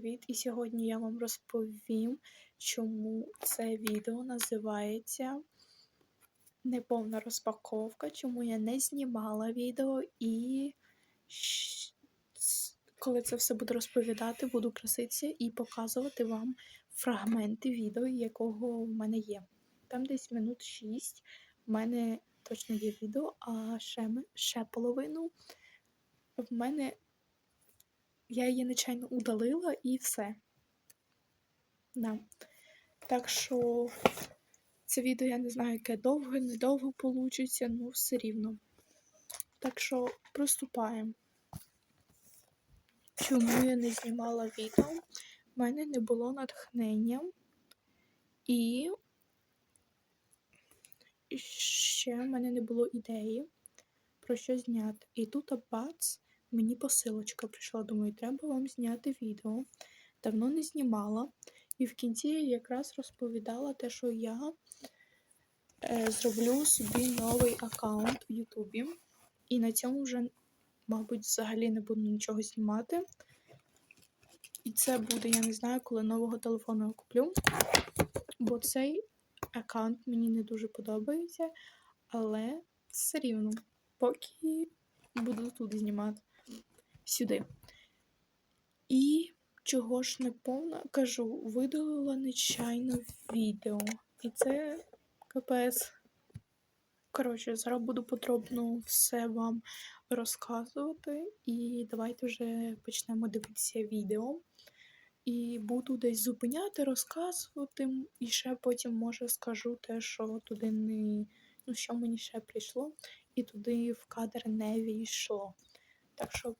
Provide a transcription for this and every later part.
привіт! І сьогодні я вам розповім, чому це відео називається Неповна розпаковка, чому я не знімала відео, і коли це все буду розповідати, буду краситися і показувати вам фрагменти відео, якого в мене є. Там десь минут 6 в мене точно є відео, а ще, ще половину в мене я її нечайно удалила і все. Да. Так що це відео я не знаю, яке довге, недовго получиться, ну все рівно. Так що приступаємо. Чому я не знімала відео? У мене не було натхнення. І ще в мене не було ідеї про що зняти. І тут бац, мені посилочка прийшла. Думаю, треба вам зняти відео. Давно не знімала. І в кінці я якраз розповідала те, що я е, зроблю собі новий аккаунт в Ютубі. І на цьому вже, мабуть, взагалі не буду нічого знімати. І це буде, я не знаю, коли нового телефону я куплю. Бо цей аккаунт мені не дуже подобається, але все рівно, поки буду тут знімати сюди. І чого ж не повна, кажу, видалила нечайно відео. І це капець. Коротше, зараз буду подробно все вам розказувати. І давайте вже почнемо дивитися відео. І буду десь зупиняти, розказувати, і ще потім, може, скажу те, що туди не. Ну, що мені ще прийшло, і туди в кадр не війшло. Так що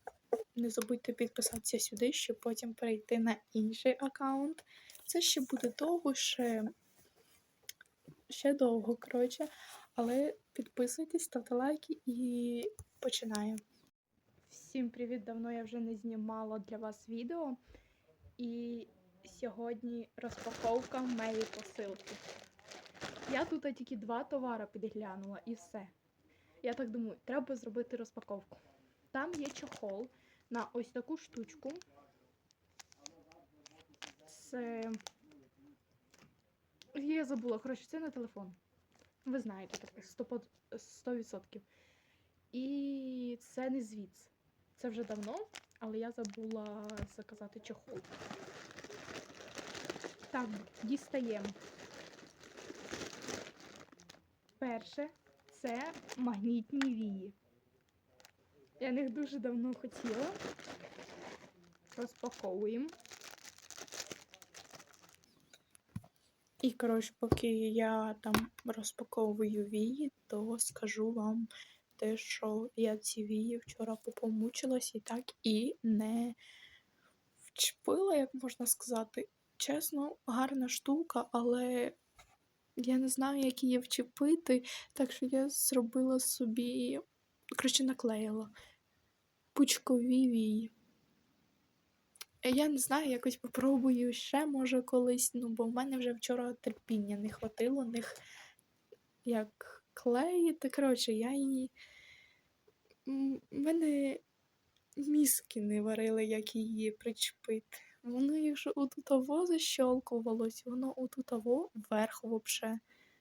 не забудьте підписатися сюди, щоб потім перейти на інший аккаунт. Це ще буде довго, ще, ще довго, коротше. Але підписуйтесь, ставте лайки і починаємо. Всім привіт! Давно я вже не знімала для вас відео. І сьогодні розпаковка моєї посилки. Я тут тільки два товари підглянула і все. Я так думаю, треба зробити розпаковку. Там є чохол на ось таку штучку. Це. Я забула, коротше, це на телефон. Ви знаєте, таке 100%. 100%. І це не звідси. Це вже давно, але я забула заказати чохол. Так, дістаємо. Перше це магнітні вії. Я них дуже давно хотіла. Розпаковуємо. І, коротше, поки я там розпаковую вії, то скажу вам те, що я ці вії вчора попомучилась і так і не вчепила, як можна сказати. Чесно, гарна штука, але я не знаю, як її вчепити, так що я зробила собі, коротше, наклеїла пучкові вії. Я не знаю, якось попробую ще, може, колись, ну, бо в мене вже вчора терпіння не хватило них як клеїти. Коротше, я її. У мене мізки не варили, як її причепити. Воно, якщо отутово защолкувалось, воно отутово вверх вообще.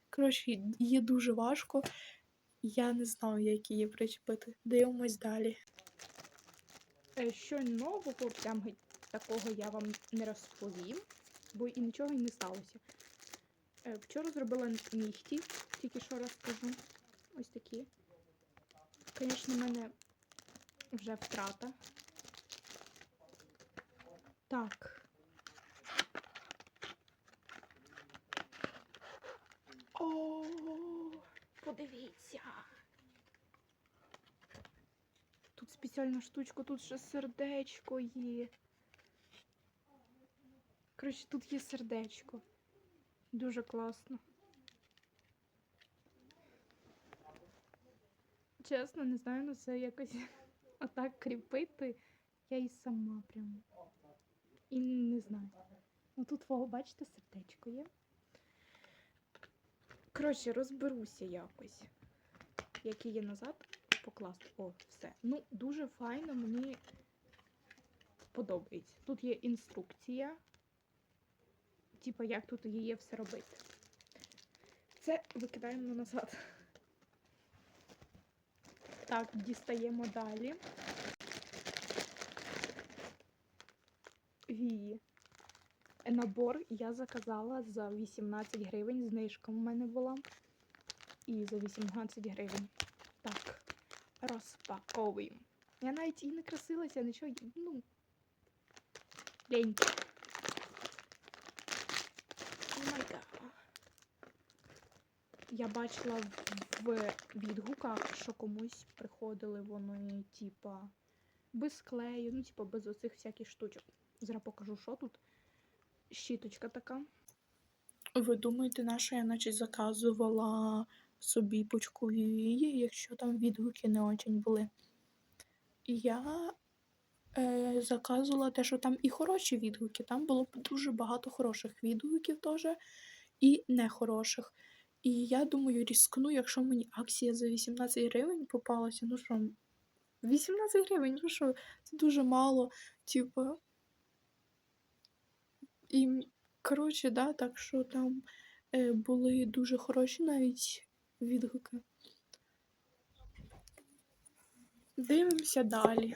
Коротше, її дуже важко. Я не знаю, як її причепити. Дивимось далі. Е, Що нового прям такого я вам не розповім, бо і нічого і не сталося. Е, Вчора зробила нігті, тільки що розкажу. Ось такі. Звісно, в мене вже втрата. Так. О, подивіться. Тут спеціальна штучка, тут ще сердечко є. Коротше, тут є сердечко. Дуже класно. Чесно, не знаю, ну це якось отак кріпити. Я і сама прям. І не знаю. Ну тут, бачите, сердечко є. Коротше, розберуся якось. Як її назад покласти. О, все. Ну, дуже файно, мені подобається. Тут є інструкція, типа, як тут її все робити. Це викидаємо назад. Так, дістаємо далі. Вії. Набор я заказала за 18 гривень. Знижка в мене була. І за 18 гривень. Так, розпаковуємо. Я навіть і не красилася, нічого. Ну. Лень. Я бачила в відгуках, що комусь приходили вони, типа, без клею, ну, типа, без оцих всяких штучок. Зараз покажу, що тут. Щіточка така. Ви думаєте, на що я наче заказувала собі пучкові вії, якщо там відгуки не очень були? Я е, заказувала те, що там і хороші відгуки. Там було дуже багато хороших відгуків теж і нехороших. І я думаю, різкну, якщо мені акція за 18 гривень попалася, ну що, 18 гривень, ну що, це дуже мало, типу. І, коротше, да, так що там е, були дуже хороші навіть відгуки. Дивимося далі.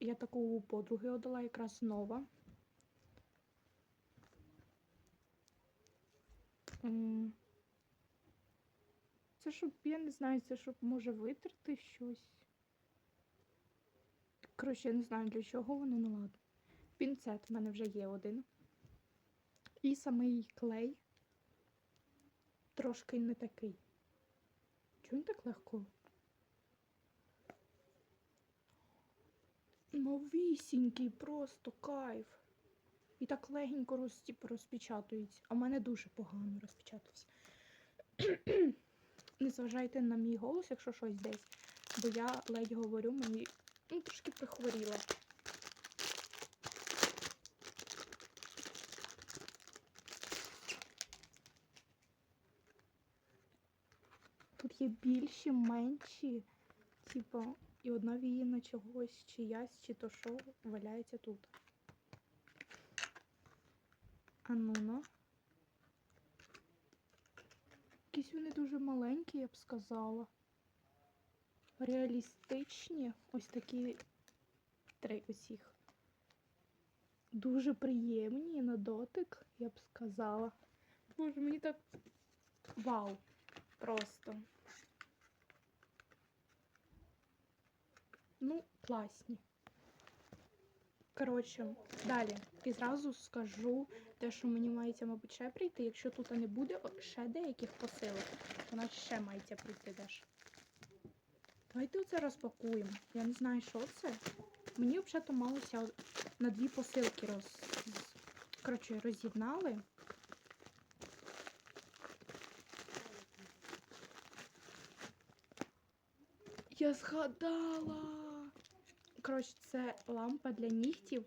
Я таку подруги отдала, якраз нова. Це щоб, я не знаю, це щоб може витерти щось. Коротше, я не знаю для чого вони, ну ладно. Пінцет в мене вже є один. І самий клей трошки не такий. Чого він так легко? Новісінький, просто кайф. І так легенько роз, типу, розпечатується. А в мене дуже погано розпечатався. Не зважайте на мій голос, якщо щось десь. Бо я ледь говорю, мені ну, трошки прихворіла. Є більші, менші, типу, і одна віїна чогось, чиясь, чи то що валяється тут. А ну ну. Якісь вони дуже маленькі, я б сказала. Реалістичні. Ось такі три усіх. Дуже приємні на дотик, я б сказала. Боже, мені так вау. Просто. Ну, класні. Коротше, далі. І зразу скажу те, що мені мається, мабуть, ще прийти. Якщо тут не буде ще деяких посилок, то нас ще мається прийти теж. Давайте оце розпакуємо. Я не знаю, що це. Мені взагалі малося на дві посилки роз... Коротше, роз'єднали. Я згадала. Коротше, це лампа для нігтів.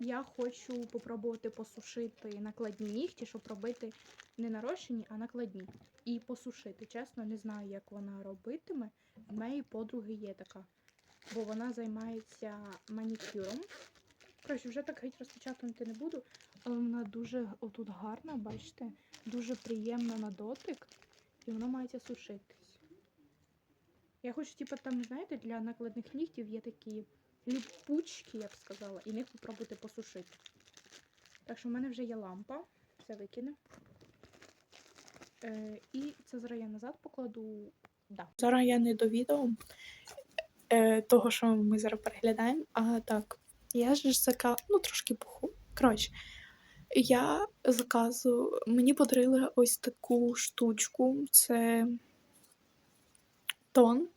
Я хочу попробувати посушити накладні нігті, щоб робити не нарощені, а накладні. І посушити. Чесно, не знаю, як вона робитиме. В моєї подруги є така. Бо вона займається манікюром. Коротше, вже так геть розпечатувати не буду. Але вона дуже отут гарна, бачите, дуже приємна на дотик. І вона мається сушитись. Я хочу, типу, там, знаєте, для накладних нігтів є такі ліпучки, я б сказала, і них попробувати посушити. Так що в мене вже є лампа, це викине. Е, і це зараз я назад покладу. Да. Зараз я не до відео е, того, що ми зараз переглядаємо. А так, я ж зака... ну трошки поху. Коротше, я заказу. Мені подарили ось таку штучку. Це тон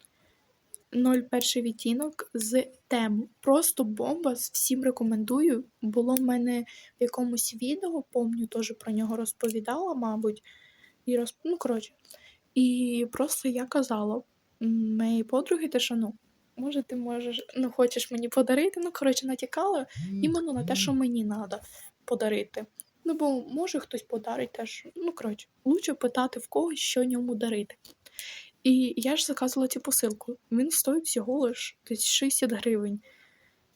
01 відтінок з тему. Просто бомба. Всім рекомендую. Було в мене в якомусь відео, помню, теж про нього розповідала, мабуть. І роз... Ну, коротше. І просто я казала м, моїй подруги, те, що ну, може, ти можеш, ну, хочеш мені подарити. Ну, коротше, натякала іменно на те, що мені треба подарити. Ну, бо може хтось подарить теж. Ну, коротше, лучше питати в когось, що йому дарити. І я ж заказувала цю посилку. Він стоїть всього лиш десь 60 гривень.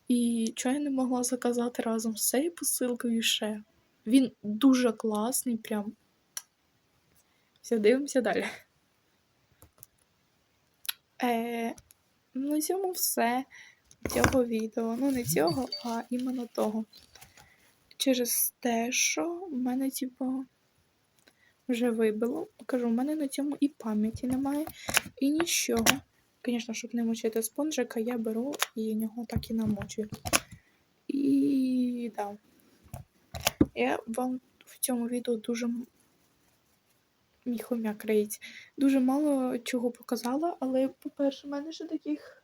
І чого я не могла заказати разом з цією посилкою ще? Він дуже класний, прям. Все, дивимося далі. Е, на цьому все цього відео. Ну, не цього, а іменно того. Через те, що в мене, типу, вже вибило. Кажу, в мене на цьому і пам'яті немає, і нічого. Звісно, щоб не мочити спонжика, я беру і нього так і намочую. І да. Я вам в цьому відео дуже мій хомяк. Дуже мало чого показала, але, по-перше, в мене ще таких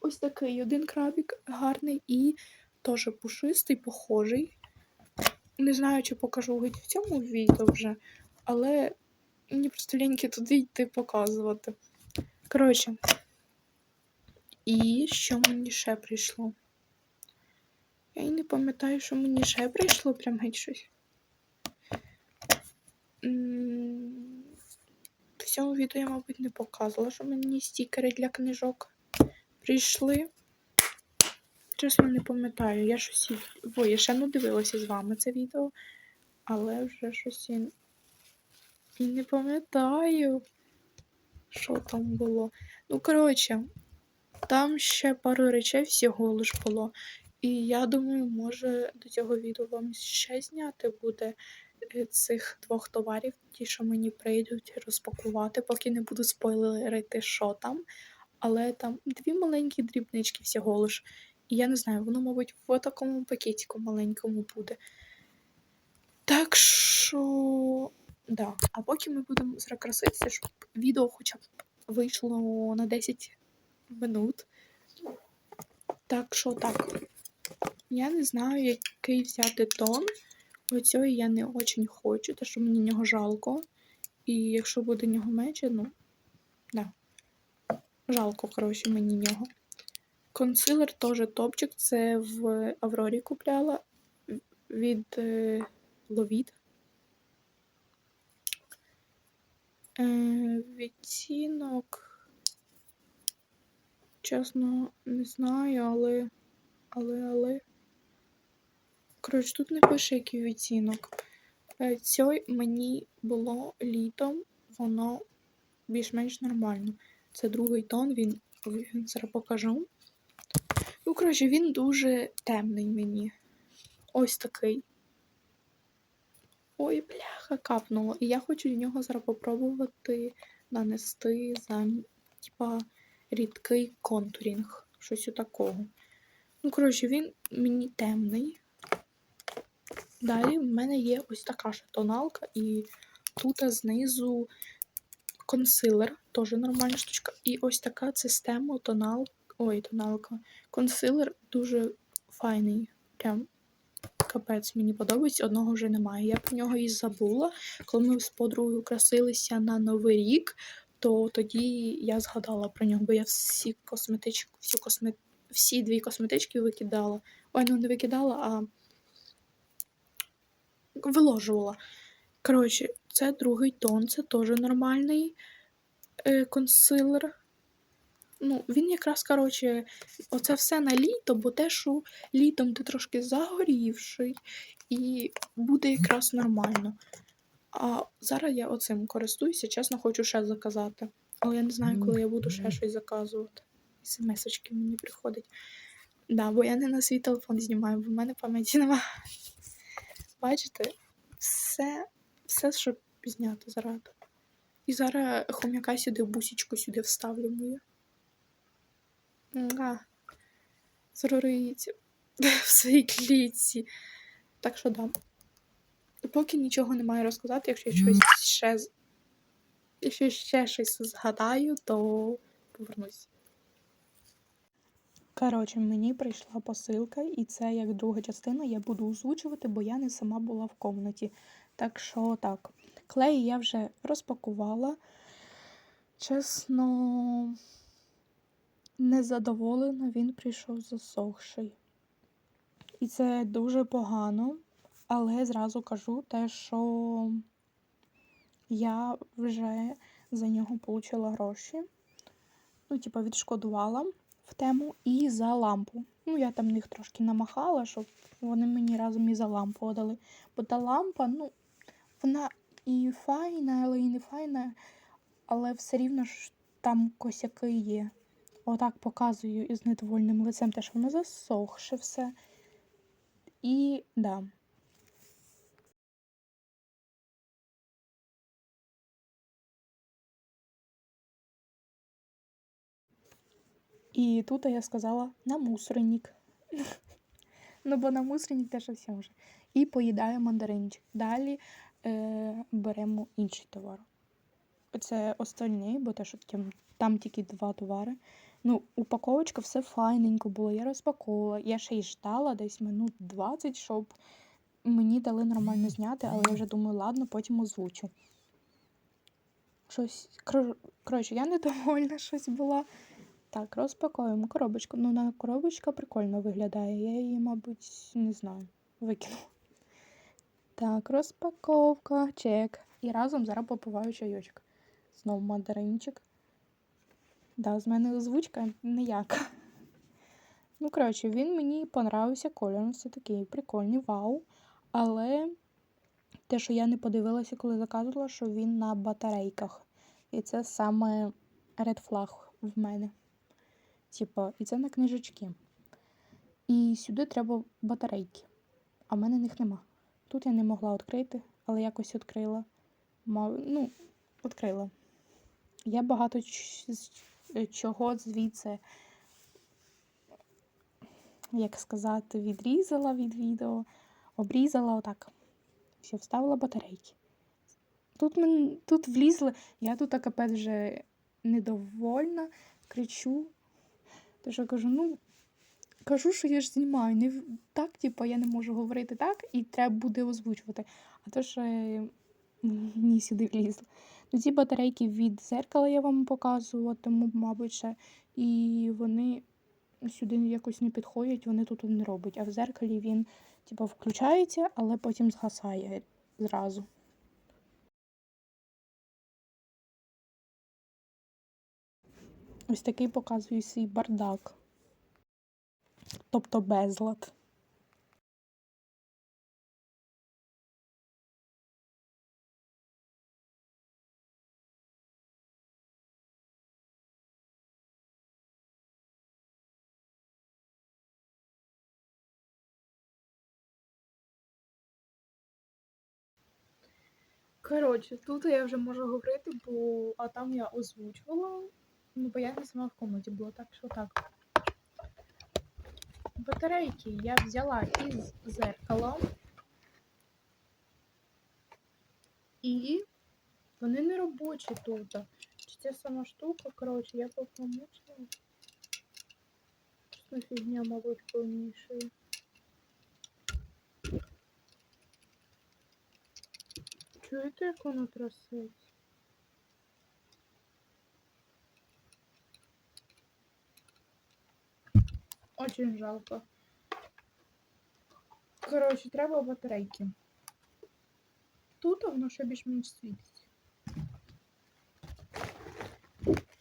ось такий один крабік гарний і теж пушистий, похожий. Не знаю, чи покажу в цьому відео вже, але мені просто ліньки туди йти показувати. Коротше, і що мені ще прийшло? Я і не пам'ятаю, що мені ще прийшло прям геть щось. В цьому відео я, мабуть, не показувала, що мені стікери для книжок прийшли. Чесно, не пам'ятаю. Я щось. Ой, я ще не дивилася з вами це відео, але вже щось і не пам'ятаю, що там було. Ну, коротше, там ще пару речей всього лиш було. І я думаю, може до цього відео вам ще зняти буде е, цих двох товарів, ті, що мені прийдуть розпакувати, поки не буду спойлерити, що там. Але там дві маленькі дрібнички всього лиш. І я не знаю, воно, мабуть, в такому пакетику маленькому буде. Так що, да. А поки ми будемо закраситися, щоб відео хоча б вийшло на 10 минут. Так що так. Я не знаю, який взяти тон. Оцього я не очень хочу, тому що мені нього жалко. І якщо буде нього менше, ну, да. Жалко, коротше, мені нього. Консилер теж топчик. Це в Аврорі купляла від е, Ловід. Е, відтінок. Чесно, не знаю, але. Але, але. Коротше, тут не пише, який відтінок. Е, Цей мені було літом, воно більш-менш нормально. Це другий тон, він, він зараз покажу. Ну, коротше, він дуже темний мені. Ось такий. Ой, бляха, капнуло. І я хочу в нього зараз попробувати нанести за, типа, рідкий контурінг. Щось такого. Ну, коротше, він мені темний. Далі в мене є ось така ж тоналка, і тут знизу консилер, теж нормальна штучка. І ось така система тонал. Ой, тоналка. Консилер дуже файний. Прям капець мені подобається, одного вже немає. Я про нього і забула. Коли ми з подругою красилися на Новий рік, то тоді я згадала про нього, бо я всі косметички, всі, косме... всі дві косметички викидала. Ой, ну не викидала, а виложувала. Коротше, це другий тон, це теж нормальний е, консилер. Ну, він якраз, коротше, оце все на літо, бо те, що літом ти трошки загорівший, і буде якраз нормально. А зараз я оцим користуюся, чесно, хочу ще заказати. Але я не знаю, коли я буду ще щось заказувати. Смс-очки мені приходять. Да, бо я не на свій телефон знімаю, бо в мене пам'яті немає. Бачите, все, все, щоб зняти зараз. І зараз хом'яка сюди, бусічку сюди вставлю мою. А, зрориється в своїй клітці. Так що да. Поки нічого не маю розказати, якщо я щось ще, якщо ще щось згадаю, то повернусь. Коротше, мені прийшла посилка, і це як друга частина я буду озвучувати, бо я не сама була в комнаті. Так що так, клей я вже розпакувала. Чесно, незадоволена, він прийшов засохший. І це дуже погано, але зразу кажу те, що я вже за нього отримала гроші. Ну, типа, відшкодувала в тему і за лампу. Ну, я там їх трошки намахала, щоб вони мені разом і за лампу дали. Бо та лампа, ну, вона і файна, але і не файна, але все рівно ж там косяки є. Отак показую із недовольним лицем, те, що воно засохше все. І да. І тут я сказала на мусорник. ну, бо на мусорник теж все вже. І поїдаю мандаринчик. Далі е, беремо інший товар. Це остальний, бо те, що там, там тільки два товари. Ну, упаковочка все файненько було. Я розпаковувала. Я ще й ждала десь минут 20, щоб мені дали нормально зняти, але я вже думаю, ладно, потім озвучу. Щось. Коротше, я недовольна щось була. Так, розпакуємо коробочку. Ну, на коробочка прикольно виглядає. Я її, мабуть, не знаю, викину. Так, розпаковка, чек. І разом зараз попиваю чайочок. Знову мандаринчик. Да, з мене озвучка ніяка. Ну, коротше, він мені понравився кольором. Все такий прикольний, вау. Але те, що я не подивилася, коли заказувала, що він на батарейках. І це саме red flag в мене. Типа, і це на книжечки. І сюди треба батарейки. А в мене них нема. Тут я не могла відкрити, але якось відкрила. Мав... Ну, відкрила. Я багато чого звідси, як сказати, відрізала від відео, обрізала отак. Все, вставила батарейки. Тут, мен... тут влізли, я тут капець вже недовольна, кричу. Тож я кажу, ну, кажу, що я ж знімаю. Не так, типу, я не можу говорити так, і треба буде озвучувати. А то ж е, мені сюди влізло. Ці батарейки від зеркала я вам показувала, тому, мабуть, ще. І вони сюди якось не підходять, вони тут не роблять. А в зеркалі він, типу, включається, але потім згасає зразу. Ось такий показую свій бардак. Тобто безлад. Коротше, тут я вже можу говорити, бо а там я озвучувала. Ну, бо я не сама в комнаті була, так що так. Батарейки я взяла із зеркала. І вони не робочі тут. Чи це сама штука, коротше, я попомучила. Що фігня, мабуть, повнішою. Чуєте, як воно трясеться? Очень жалко. Коротше, треба батарейки. Тут воно ще більш-менш світиться.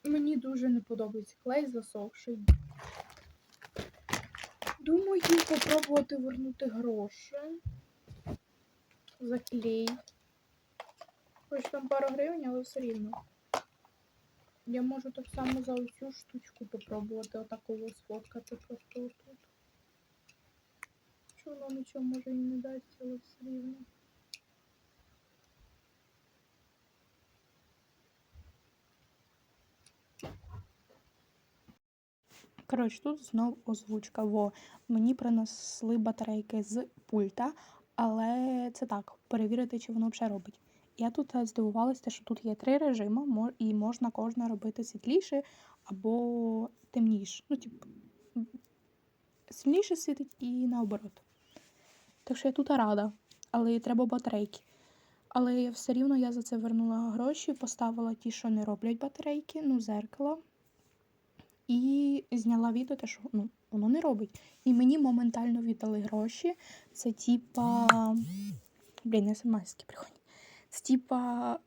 Мені дуже не подобається клей засохший. Думаю, попробувати вернути гроші за клей. Хоч там пару гривень, але все рівно. Я можу так само за оцю штучку попробувати отакого сфоткати просто отут. Що воно нічого може і не дасть, але все рівно. Коротше, тут знов озвучка. Во, мені принесли батарейки з пульта, але це так, перевірити, чи воно взагалі робить. Я тут е, здивувалася, що тут є три режими, і можна кожна робити світліше або темніше. Ну, типу, сильніше світить і наоборот. Так що я тут рада, але треба батарейки. Але все рівно я за це вернула гроші, поставила ті, що не роблять батарейки, ну, зеркало. І зняла відео, те, що ну, воно не робить. І мені моментально віддали гроші. Це типа. Блін, смс-ки приходять. Типа.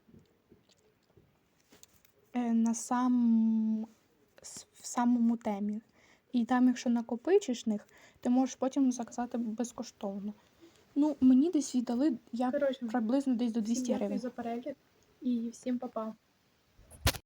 е, на сам, в самому темі. І там, якщо накопичиш них, ти можеш потім заказати безкоштовно. Ну, мені десь віддали я Короче, приблизно десь до всім 200 дякую гривень. за перегляд і всім па-па.